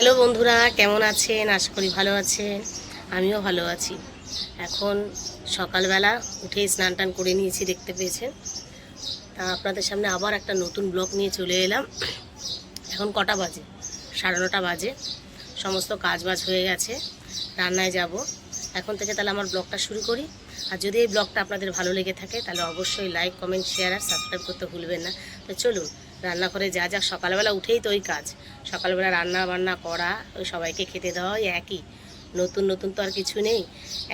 Hello বন্ধুরা, কেমন আছেন? আশা করি ভালো আছেন। আমিও ভালো আছি। এখন সকালবেলা উঠে স্নান টান করে নিয়েছি, দেখতে পেয়েছেন। তা আপনাদের সামনে আবার একটা নতুন ব্লগ নিয়ে চলে এলাম। এখন কটা বাজে? সাড়ে নটা বাজে। সমস্ত কাজ বাজ হয়ে গেছে, রান্নায় যাব। এখন থেকে তাহলে আমার ব্লগটা শুরু করি। আর যদি এই ব্লগটা আপনাদের ভালো লেগে থাকে, তাহলে অবশ্যই লাইক কমেন্ট শেয়ার আর সাবস্ক্রাইব করতে ভুলবেন না। তো চলুন রান্নাঘরে যা যা, সকালবেলা উঠেই তো ওই কাজ। সকালবেলা রান্না বান্না করা, ওই সবাইকে খেতে দেওয়া, ওই একই। নতুন নতুন তো আর কিছু নেই,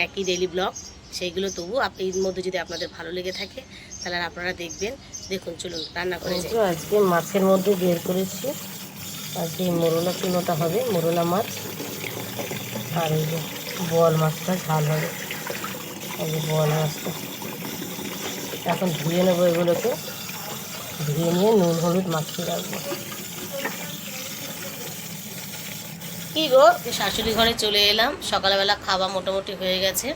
একই ডেলি ব্লগ সেইগুলো তবু আপনি এর মধ্যে যদি আপনাদের ভালো লেগে থাকে, তাহলে আপনারা দেখবেন। দেখুন, চলুন রান্না করে আজকে মাছের মধ্যে বের করেছি। আজকে মোরলা চুনোটা হবে, মোরলা মাছ। আর এই যে বোয়াল মাছটা, ঝাল হবে। এই যে বোয়াল মাছটা। এখন ধুয়ে নেব এগুলোকে। ধুয়ে নিয়ে নুন, হলুদ মাখিয়ে রাখব। কি গো? শাশুড়ি ঘরে চলে এলাম। সকালবেলা খাওয়া মোটামুটি হয়ে গেছে।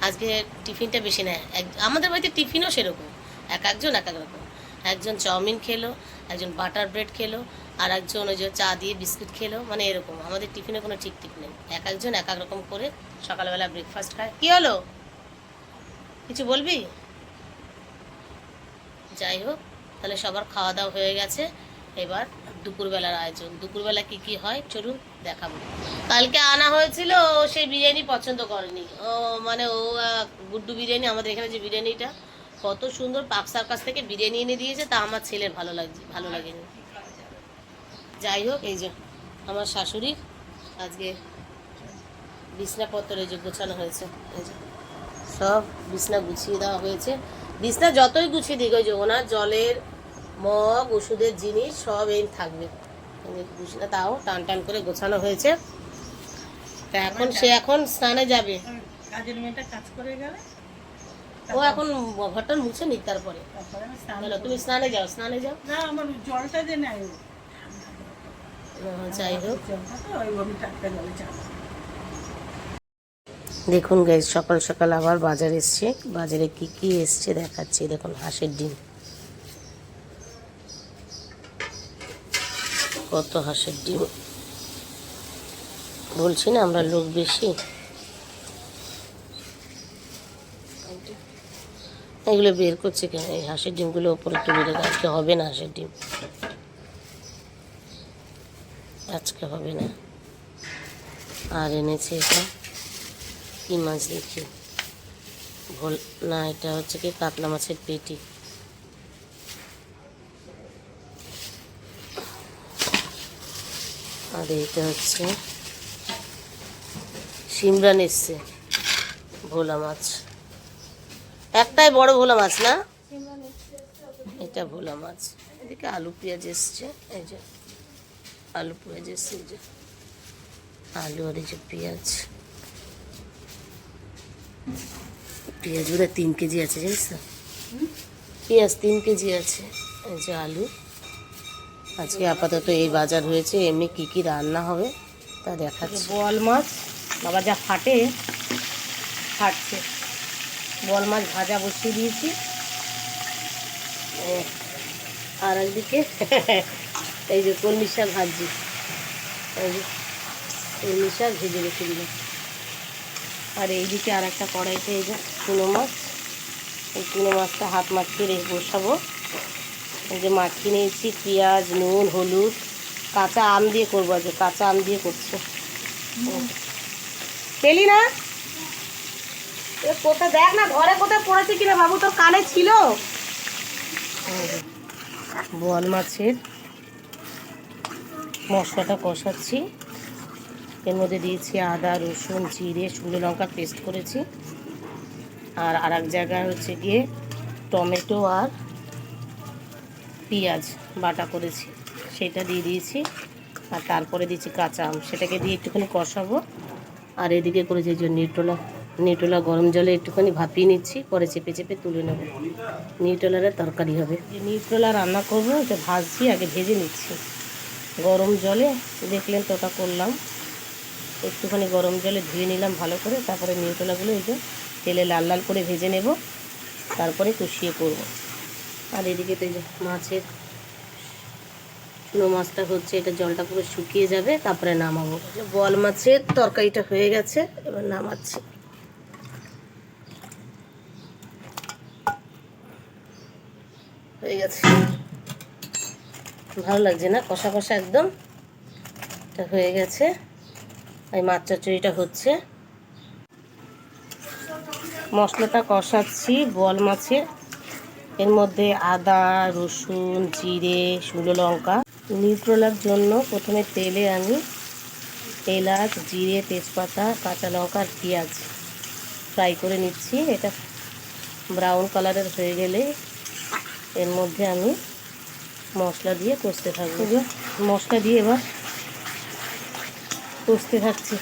আজকে টিফিনটা বেশি নেয়। আমাদের বাড়িতে টিফিনও সেরকম। এক একজন, এক এক রকম। একজন চাউমিন খেলো, একজন বাটার ব্রেড খেলো, আর একজন ওই যে চা দিয়ে বিস্কুট খেলো। মানে এরকম। আমাদের টিফিনে কোনো ঠিক ঠিক নেই। এক একজন, এক এক রকম করে সকালবেলা ব্রেকফাস্ট খায়। কী হলো? কিছু বলবি? যাই হোক। তাহলে সবার খাওয়া দাওয়া হয়ে গেছে। এবার দুপুরবেলার আয়োজন। দুপুরবেলা কি কি হয় চলুন দেখাবো। কালকে আনা হয়েছিল, ও সেই বিরিয়ানি পছন্দ করেনি। ও মানে ও গুড্ডু বিরিয়ানি, আমাদের এখানে যে বিরিয়ানিটা কত সুন্দর পাকসার কাছ থেকে বিরিয়ানি এনে দিয়েছে, তা আমার ছেলের ভালো লাগছে ভালো লাগেনি। যাই হোক, এই যে আমার শাশুড়ির আজকে বিছনাপত্র এই যে গোছানো হয়েছে। এই যে সব বিছনা গুছিয়ে দেওয়া হয়েছে। বিছনা যতই গুছিয়ে দিক ওই যে ওনার জলের মগ ওষুধের জিনিস সব এই থাকবে। বিছনা তাও টান টান করে গোছানো হয়েছে। তা এখন সে এখন স্নানে যাবে। কাজের মেয়েটা কাজ করে গেলে? ও এখন ঘরটা মুছে নিক তারপরে। তুমি স্নানে যাও স্নানে যাও। না আমার জলটা যে। আহ, যাই হোক জলটা তো ওই আমি টাটকা জলে চান দেখুন গাইজ সকাল সকাল আবার বাজার এসছে। বাজারে কি কি এসছে দেখাচ্ছি। দেখুন, হাঁসের ডিম। কত হাঁসের ডিম। বলছি না, আমরা লোক বেশি? এগুলো বের করছে কেন এই হাঁসের ডিমগুলো ওপরে একটু বেড়ে আজকে হবে না হাঁসের ডিম। আজকে হবে না। আর এনেছে এটা? কি মাছ দেখি? ভোল, না, এটা হচ্ছে কি কাতলা মাছের পেটি। আর এটা হচ্ছে সিমরান এসছে ভোলা মাছ। একটাই বড় ভোলা মাছ না? এটা ভোলা মাছ। এদিকে আলু, পেঁয়াজ এসছে, এই যে আলু, পেঁয়াজ এসছে যে আলু আর এই যে পেঁয়াজ। পেঁয়াজ বোধহয় তিন কেজি আছে, জানিস তো? পেঁয়াজ তিন কেজি আছে, এই যে আলু। আজকে আপাতত এই বাজার হয়েছে, এমনি কি কি রান্না হবে তা দেখাচ্ছি। বোয়াল মাছ, বাবা যা ফাটে ফাটছে বোয়াল মাছ ভাজা বসিয়ে দিয়েছি। আর একদিকে এই যে কলমি শাক ভাজছি। এই যে কলমি শাক ভেজে রেখে দিলাম। আর এইদিকে আর একটা কড়াইতে এই যে চুনো মাছ। এই চুনো মাছটা হাত মাখিয়ে রেখে বসাবো। এই যে মাখিয়ে নিয়েছি, পেঁয়াজ, নুন, হলুদ, কাঁচা আম দিয়ে করব আজকে, কাঁচা আম দিয়ে করছে। পেলি না? কোথায় দেখ না, ঘরে কোথায় পড়েছে কিনা বাবু, তোর কানে ছিল? বোয়াল মাছের মশলাটা কষাচ্ছি। এর মধ্যে দিয়েছি আদা, রসুন, জিরে, শুকনো লঙ্কা পেস্ট করেছি। আর আর এক জায়গায় হচ্ছে গিয়ে টমেটো আর পেঁয়াজ বাটা করেছি। সেটা দিয়ে দিয়েছি। আর তারপরে দিয়েছি কাঁচা আম। সেটাকে দিয়ে একটুখানি কষাবো। আর এদিকে করেছি যে নিউট্রোলা। নিউট্রোলা গরম জলে একটুখানি ভাপিয়ে নিচ্ছি। পরে চেপে চেপে তুলে নেব। নিউট্রোলারের তরকারি হবে। যে রান্না করব এটা ভাজছি, আগে ভেজে নিচ্ছি। গরম জলে দেখলেন তো ওটা করলাম। একটুখানি গরম জলে ধুয়ে নিলাম ভালো করে। তারপরে নিউটলাগুলো এই যে তেলে লাল লাল করে ভেজে নেব। তারপরে কষিয়ে করব। আর এদিকে তো মাছের চুনো মাছটা হচ্ছে, এটা জলটা পুরো শুকিয়ে যাবে, তারপরে নামাবো। বল মাছের তরকারিটা হয়ে গেছে, এবার নামাচ্ছি। হয়ে গেছে। ভালো লাগছে না? কষা কষা একদম? এটা হয়ে গেছে। এই মাছ চচ্চড়িটা হচ্ছে। মশলাটা কষাচ্ছি বল মাছের এর মধ্যে আদা, রসুন, জিরে, শুকনো লঙ্কা। নিউট্রোলার জন্য প্রথমে তেলে আমি এলাচ, জিরে, তেজপাতা, কাঁচা লঙ্কা আর পেঁয়াজ ফ্রাই করে নিচ্ছি। এটা ব্রাউন কালারের হয়ে গেলে এর মধ্যে আমি মশলা দিয়ে কষতে থাকব। মশলা দিয়ে এবার কষতে থাকছি।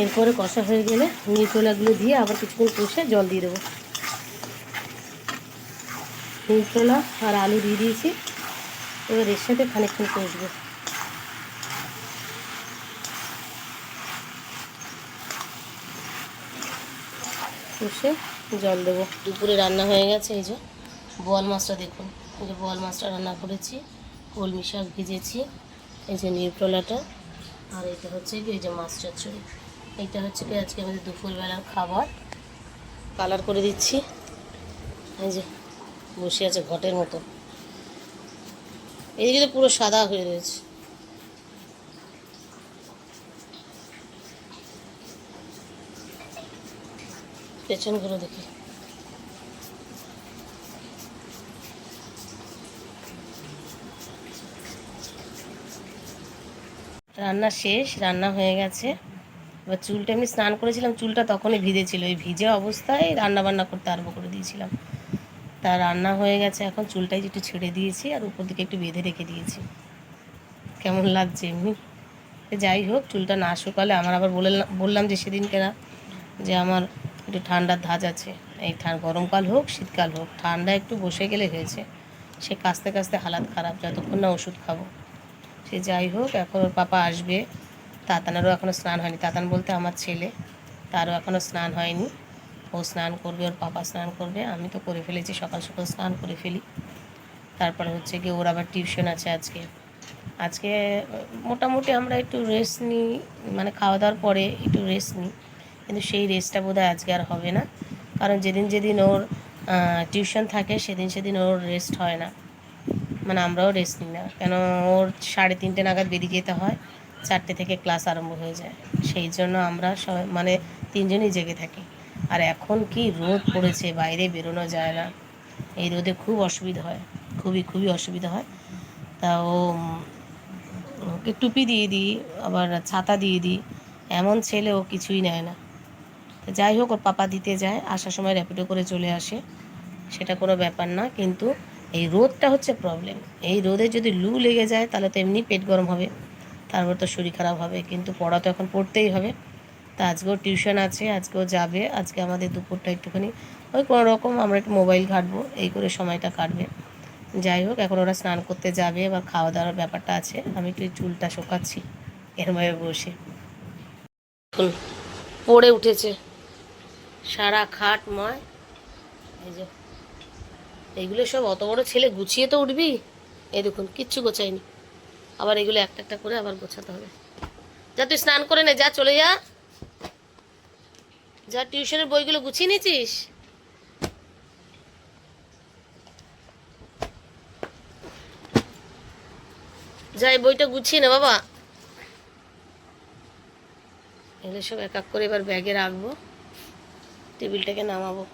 এরপরে কষা হয়ে গেলে নিউট্রোলাগুলো দিয়ে আবার কিছুক্ষণ কষে জল দিয়ে দেবো। নিউট্রোলা আর আলু দিয়ে দিয়েছি। এবার এর সাথে খানিকক্ষণ কষবো। কষে জল দেবো। দুপুরে রান্না হয়ে গেছে, এই যে বোয়াল মাছটা দেখুন। এই যে বোয়াল মাছটা রান্না করেছি, কলমি শাক ভিজেছি, এই যে নিউট্রোলাটা। আর এটা হচ্ছে কি, এই যে মাছ চচ্চড়ি। এইটা হচ্ছে কি, আজকে আমাদের দুপুরবেলার খাবার। কালার করে দিচ্ছি। এই যে, বসে আছে ঘটের মতো। এদিকে তো পুরো সাদা হয়ে রয়েছে। পেছন ঘুরে দেখি। রান্না শেষ, রান্না হয়ে গেছে। এবার চুলটা এমনি স্নান করেছিলাম, চুলটা তখনই ভিজে ছিল ওই ভিজে অবস্থায় রান্না বান্না করতে আরম্ভ করে দিয়েছিলাম। তা রান্না হয়ে গেছে, এখন চুলটাই একটু ছেড়ে দিয়েছি আর উপর দিকে একটু বেঁধে রেখে দিয়েছি। কেমন লাগছে এমনি? যাই হোক, চুলটা না শুকালে আমার আবার বলে বললাম যে সেদিনকে না, যে আমার একটু ঠান্ডার ধাজ আছে। এই গরমকাল হোক, শীতকাল হোক, ঠান্ডা একটু বসে গেলে হয়েছে। সে কাস্তে কাস্তে হালাত খারাপ, যতক্ষণ না ওষুধ খাব। সে যাই হোক, এখন ওর পাপা আসবে। তাতানারও এখনও স্নান হয়নি। তাতান বলতে আমার ছেলে। তারও এখনও স্নান হয়নি। ও স্নান করবে, ওর পাপা স্নান করবে। আমি তো করে ফেলেছি, সকাল সকাল স্নান করে ফেলি। তারপরে হচ্ছে গিয়ে ওর আবার টিউশন আছে আজকে। আজকে, মোটামুটি আমরা একটু রেস্ট নিই মানে খাওয়া দাওয়ার পরে একটু রেস্ট নিই। কিন্তু সেই রেস্টটা বোধ আজকে আর হবে না। কারণ যেদিন যেদিন ওর টিউশন থাকে, সেদিন সেদিন ওর রেস্ট হয় না। মানে আমরাও রেস্ট নিই না। কেন ওর সাড়ে তিনটে নাগাদ বেরিয়ে যেতে হয়, চারটে থেকে ক্লাস আরম্ভ হয়ে যায়। সেই জন্য আমরা সবাই মানে তিনজনই জেগে থাকি। আর এখন কি রোদ পড়েছে, বাইরে বেরোনো যায় না। এই রোদে খুব অসুবিধা হয়, খুবই খুবই অসুবিধা হয়। তা ও ওকে টুপি দিয়ে দিই, আবার ছাতা দিয়ে দিই। এমন ছেলে ও কিছুই নেয় না। যাই হোক, ওর পাপা দিতে যায়, আসার সময় র্যাপিডো করে চলে আসে। সেটা কোনো ব্যাপার না, কিন্তু এই রোদটা হচ্ছে প্রবলেম এই রোদে যদি লু লেগে যায়, তাহলে তো এমনি পেট গরম হবে, তারপর তো শরীর খারাপ হবে, কিন্তু পড়া তো এখন পড়তেই হবে। তা আজকেও টিউশন আছে, আজকেও যাবে, আজকে আমাদের দুপুরটা একটুখানি, ওই কোনো রকম আমরা একটু মোবাইল ঘাটবো, এই করে সময়টা কাটবে। যাই হোক, এখন ওরা স্নান করতে যাবে এবার খাওয়া দাওয়ার ব্যাপারটা আছে, আমি একটু চুলটা শোকাচ্ছি এরমভাবে বসে। পড়ে উঠেছে, সারা খাট ময়, এই যে এইগুলো সব অত বড় ছেলে গুছিয়ে তো উঠবি? এই দেখুন, কিচ্ছু গোছায়নি। আবার এগুলো একটা একটা করে আবার গোছাতে হবে। যা, তুই স্নান করে নে, যা, চলে যা। যা, টিউশনের বইগুলো গুছিয়ে নিয়েছিস? যা, এই বইটা গুছিয়ে নে, বাবা। এগুলো সব এক এক করে এবার ব্যাগে রাখব। টেবিলটাকে নামাবো।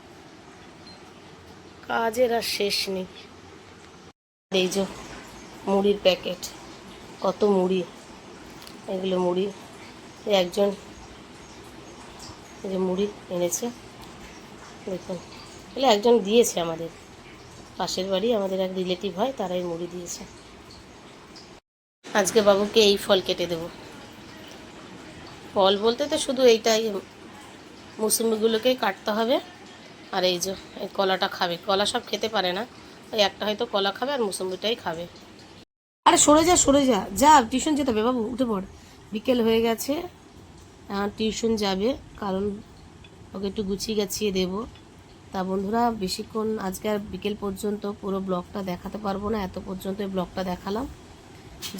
কাজের আর শেষ নেই। এই যে মুড়ির প্যাকেট, কত মুড়ি? এগুলো মুড়ি, একজন এই যে মুড়ি এনেছে, দেখুন। এগুলো একজন দিয়েছে আমাদের। পাশের বাড়ি আমাদের এক রিলেটিভ হয়, তারাই মুড়ি দিয়েছে। আজকে বাবুকে এই ফল কেটে দেবো। ফল বলতে তো শুধু এইটাই মুসুম্বিগুলোকেই কাটতে হবে। আর এই যে, এই কলাটা খাবে। কলা সব খেতে পারে না। ওই একটা হয়তো কলা খাবে আর মুসম্বিটাই খাবে। আরে সরে যা সরে যা। যা টিউশন যেতে হবে বাবু, উঠে পড়। বিকেল হয়ে গেছে। টিউশন যাবে, কারণ ওকে একটু গুছিয়ে গাছিয়ে দেবো। তা বন্ধুরা, বেশিক্ষণ আজকে আর বিকেল পর্যন্ত পুরো ব্লগটা দেখাতে পারব না। এত পর্যন্ত ব্লগটা দেখালাম।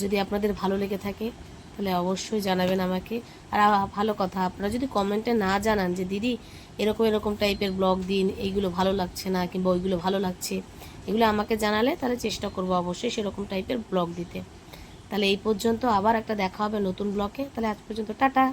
যদি আপনাদের ভালো লেগে থাকে তাহলে অবশ্যই জানাবেন আমাকে। আর ভালো কথা, আপনারা যদি কমেন্টে না জানান যে, দিদি, এরকম এরকম টাইপের ব্লগ দিন, এইগুলো ভালো লাগছে না কিংবা ওইগুলো ভালো লাগছে। এগুলো আমাকে জানালে তাহলে চেষ্টা করব অবশ্যই সেরকম টাইপের ব্লগ দিতে। তাহলে এই পর্যন্ত আবার একটা দেখা হবে নতুন ব্লকে তাহলে আজ পর্যন্ত, টাটা।